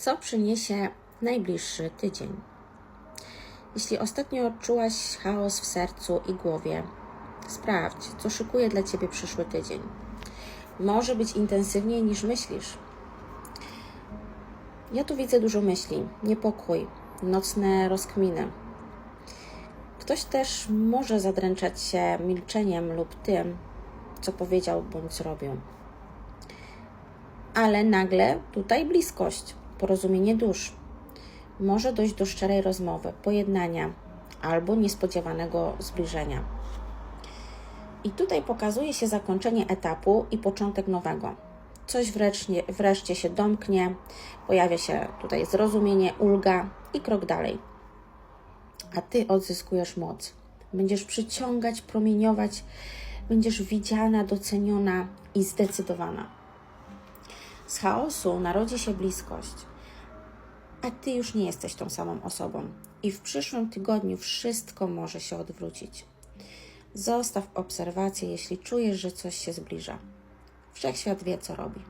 Co przyniesie najbliższy tydzień? Jeśli ostatnio odczułaś chaos w sercu i głowie, sprawdź, co szykuje dla Ciebie przyszły tydzień. Może być intensywniej niż myślisz. Ja tu widzę dużo myśli, niepokój, nocne rozkminy. Ktoś też może zadręczać się milczeniem lub tym, co powiedział bądź zrobił. Ale nagle tutaj bliskość, porozumienie dusz. Może dojść do szczerej rozmowy, pojednania albo niespodziewanego zbliżenia. I tutaj pokazuje się zakończenie etapu i początek nowego. Coś wreszcie, wreszcie się domknie, pojawia się tutaj zrozumienie, ulga i krok dalej. A ty odzyskujesz moc. Będziesz przyciągać, promieniować, będziesz widziana, doceniona i zdecydowana. Z chaosu narodzi się bliskość, a ty już nie jesteś tą samą osobą. I w przyszłym tygodniu wszystko może się odwrócić. Zostaw obserwację, jeśli czujesz, że coś się zbliża. Wszechświat wie, co robi.